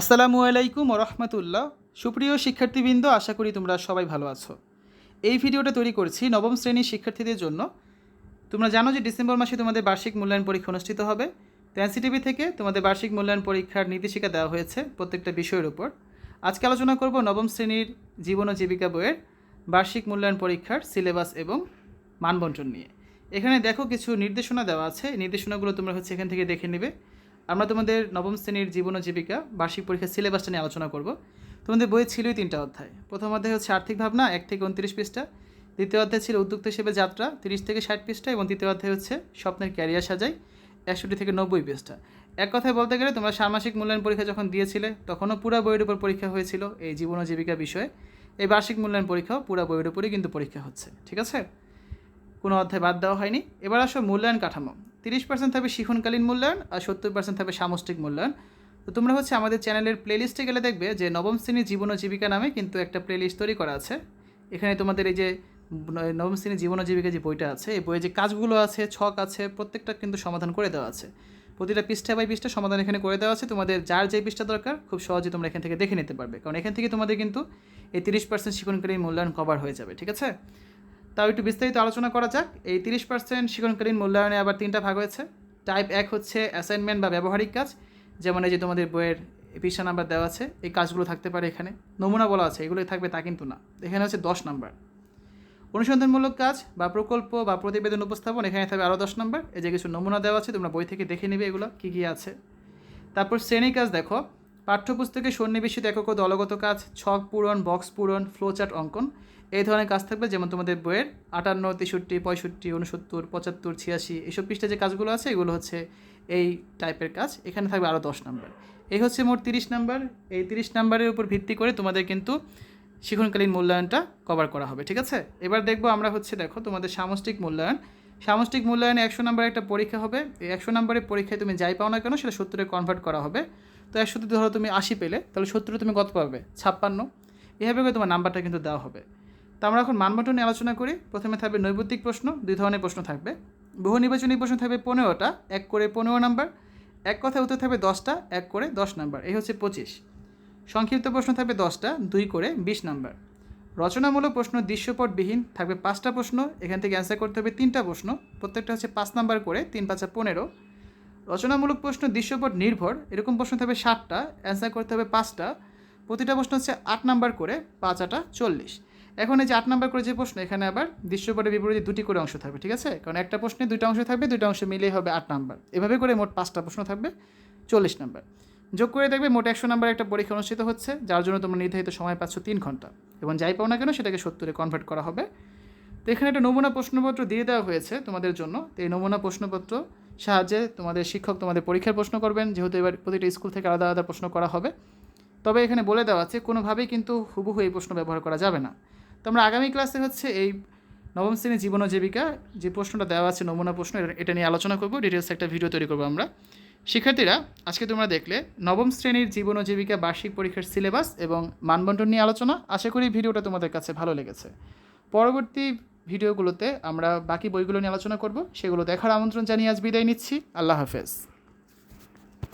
আসসালামু আলাইকুম রহমতুল্লাহ সুপ্রিয় শিক্ষার্থীবৃন্দ, আশা করি তোমরা সবাই ভালো আছো। এই ভিডিওটা তৈরি করছি নবম শ্রেণির শিক্ষার্থীদের জন্য। তোমরা জানো যে ডিসেম্বর মাসে তোমাদের বার্ষিক মূল্যায়ন পরীক্ষা অনুষ্ঠিত হবে। তো থেকে তোমাদের বার্ষিক মূল্যায়ন পরীক্ষার নির্দেশিকা দেওয়া হয়েছে প্রত্যেকটা বিষয়ের উপর। আজকে আলোচনা করব নবম শ্রেণির জীবন ও জীবিকা বইয়ের বার্ষিক মূল্যায়ন পরীক্ষার সিলেবাস এবং মানবন্টন নিয়ে। এখানে দেখো কিছু নির্দেশনা দেওয়া আছে। নির্দেশনাগুলো তোমরা হচ্ছে এখান থেকে দেখে নেবে। আমরা তোমাদের নবম শ্রেণির জীবন ও জীবিকা, বার্ষিক পরীক্ষার সিলেবাসটা নিয়ে আলোচনা করব। তোমাদের বইয়ে ছিলই তিনটা অধ্যায়। প্রথম অধ্যায় হচ্ছে আর্থিক ভাবনা, এক থেকে উনত্রিশ পৃষ্ঠা। দ্বিতীয় অধ্যায় ছিল উদ্যোক্তা হিসেবে যাত্রা, তিরিশ থেকে ষাট পৃষ্ঠা এবং তৃতীয় অধ্যায় হচ্ছে স্বপ্নের ক্যারিয়ার সাজাই, একষট্টি থেকে নব্বই পৃষ্ঠা। এক কথায় বলতে গেলে তোমরা ষান্মাসিক মূল্যায়ন পরীক্ষা যখন দিয়েছিলে, তখনও পুরো বইয়ের উপর পরীক্ষা হয়েছিল এই জীবন ও জীবিকা বিষয়ে। এই বার্ষিক মূল্যায়ন পরীক্ষাও পুরো বইয়ের উপরই কিন্তু পরীক্ষা হচ্ছে, ঠিক আছে? কোনো অধ্যায় বাদ দেওয়া হয়নি। এবার আসো মূল্যায়ন কাঠামো। তিরিশ পার্সেন্ট থাকবে শিখনকালীন মূল্যায়ন আর সত্তর পার্সেন্ট থাকবে সামষ্টিক মূল্যায়ন। তো তোমরা হচ্ছে আমাদের চ্যানেলের প্লেলিস্টে গেলে দেখবে যে নবম শ্রেণির জীবন ও জীবিকা নামে কিন্তু একটা প্লেলিস্ট তৈরি করা আছে। এখানে তোমাদের এই যে নবম শ্রেণির জীবন ও জীবিকা যে বইটা আছে, এই বইয়ে যে কাজগুলো আছে, ছক আছে, প্রত্যেকটা কিন্তু সমাধান করে দেওয়া আছে। প্রতিটা পৃষ্ঠা বাই পৃষ্ঠা সমাধান এখানে করে দেওয়া আছে। তোমাদের যার যে পৃষ্ঠা দরকার, খুব সহজে তোমরা এখান থেকে দেখে নিতে পারবে। কারণ এখান থেকে তোমাদের কিন্তু এই তিরিশ পার্সেন্ট শিক্ষণকালীন মূল্যায়ন কভার হয়ে যাবে, ঠিক আছে? তাও একটু বিস্তারিত আলোচনা করা যাক। এই তিরিশ পার্সেন্ট শিক্ষণকালীন মূল্যায়নে আবার তিনটা ভাগ হয়েছে। টাইপ এক হচ্ছে অ্যাসাইনমেন্ট বা ব্যবহারিক কাজ। যেমন এই যে তোমাদের বইয়ের পৃষ্ঠা নাম্বার দেওয়া আছে, এই কাজগুলো থাকতে পারে এখানে। নমুনা বলা আছে, এগুলোই থাকবে তা কিন্তু না। এখানে হচ্ছে দশ নাম্বার অনুসন্ধানমূলক কাজ বা প্রকল্প বা প্রতিবেদন উপস্থাপন, এখানে থাকবে আরও দশ নাম্বার এই যে কিছু নমুনা দেওয়া আছে, তোমরা বই থেকে দেখে নেবে এগুলো, কী কী আছে। তারপর শ্রেণি কাজ দেখো। পাঠ্যপুস্তকে সন্নিবেশিত একক দলগত কাজ, ছক পূরণ বক্স পূরণ ফ্লোচার্ট অঙ্কন। এই ধরনের কাজ থাকবে, যেমন তোমাদের বইয়ের আটান্ন, তেষট্টি, পঁয়ষট্টি উনসত্তর পঁচাত্তর, ছিয়াশি এইসব পৃষ্ঠা যে কাজগুলো আছে, এগুলো হচ্ছে এই টাইপের কাজ। এখানে থাকবে আরও দশ নাম্বার। এই হচ্ছে মোট তিরিশ নাম্বার। এই তিরিশ নাম্বারের উপর ভিত্তি করে তোমাদের কিন্তু শিখনকালীন মূল্যায়নটা কভার করা হবে, ঠিক আছে? এবার দেখব আমরা হচ্ছে, দেখো, তোমাদের সামষ্টিক মূল্যায়ন। সামষ্টিক মূল্যায়নে একশো নাম্বারের একটা পরীক্ষা হবে। এই একশো নাম্বারের পরীক্ষায় তুমি যাই পাও না কেন, সেটা সত্তরে কনভার্ট করা হবে। তো একশোতে ধরো তুমি আশি পেলে, তাহলে সত্তরে তুমি কত পাবে? ছাপ্পান্ন। এভাবে করে তোমার নাম্বারটা কিন্তু দেওয়া হবে। তো আমরা এখন মানবন্টন নিয়ে আলোচনা করি। প্রথমে থাকবে নৈবত্তিক প্রশ্ন, দুই ধরনের প্রশ্ন থাকবে। বহু নির্বাচনী প্রশ্ন থাকবে পনেরোটা, এক করে পনেরো নাম্বার। এক কথায় উত্তর থাকবে দশটা, এক করে দশ নাম্বার। এই হচ্ছে পঁচিশ। সংক্ষিপ্ত প্রশ্ন থাকবে দশটা, দুই করে বিশ নাম্বার। রচনামূলক প্রশ্ন দৃশ্যপটবিহীন, থাকবে পাঁচটা প্রশ্ন। এখান থেকে অ্যান্সার করতে হবে তিনটা প্রশ্ন। প্রত্যেকটা হচ্ছে পাঁচ নাম্বার করে, তিন পাঁচা পনেরো। রচনামূলক প্রশ্ন দৃশ্যপট নির্ভর, এরকম প্রশ্ন থাকবে ষাটটা অ্যান্সার করতে হবে পাঁচটা। প্রতিটা প্রশ্ন হচ্ছে আট নাম্বার করে, পাঁচ আটা চল্লিশ। এখন এই যে আট নাম্বার করে যে প্রশ্ন, এখানে আবার দৃশ্যপটের বিপরীতে দুটি করে অংশ থাকবে, ঠিক আছে? কারণ একটা প্রশ্নে দুইটা অংশ থাকবে, দুইটা অংশ মিলেই হবে আট নাম্বার। এভাবে করে মোট পাঁচটা প্রশ্ন থাকবে, চল্লিশ নাম্বার। যোগ করে দেখবে মোট একশো নাম্বার একটা পরীক্ষা অনুষ্ঠিত হচ্ছে, যার জন্য তোমরা নির্ধারিত সময় পাচ্ছ তিন ঘণ্টা। এবং যাই পাও না কেন, সেটাকে সত্তরে কনভার্ট করা হবে। তো এখানে একটা নমুনা প্রশ্নপত্র দিয়ে দেওয়া হয়েছে তোমাদের জন্য। তো এই নমুনা প্রশ্নপত্র সাহায্যে তোমাদের শিক্ষক তোমাদের পরীক্ষার প্রশ্ন করবেন, যেহেতু এবার প্রতিটা স্কুল থেকে আলাদা আলাদা প্রশ্ন করা হবে। তবে এখানে বলে দেওয়া আছে, কোনোভাবেই কিন্তু হুবহু এই প্রশ্ন ব্যবহার করা যাবে না। তো আমরা আগামী ক্লাসে হচ্ছে এই নবম শ্রেণির জীবন ও জীবিকা যে প্রশ্নটা দেওয়া আছে, নমুনা প্রশ্ন, এটা- নিয়ে আলোচনা করব ডিটেলস একটা ভিডিও তৈরি করব আমরা। শিক্ষার্থীরা, আজকে তোমরা দেখলে নবম শ্রেণির জীবন ও জীবিকা বার্ষিক পরীক্ষার সিলেবাস এবং মানবন্টন নিয়ে আলোচনা। আশা করি ভিডিওটা তোমাদের কাছে ভালো লেগেছে। পরবর্তী ভিডিওগুলোতে আমরা বাকি বইগুলো নিয়ে আলোচনা করব, সেগুলো দেখার আমন্ত্রণ জানিয়ে আজ বিদায় নিচ্ছি। আল্লাহ হাফেজ।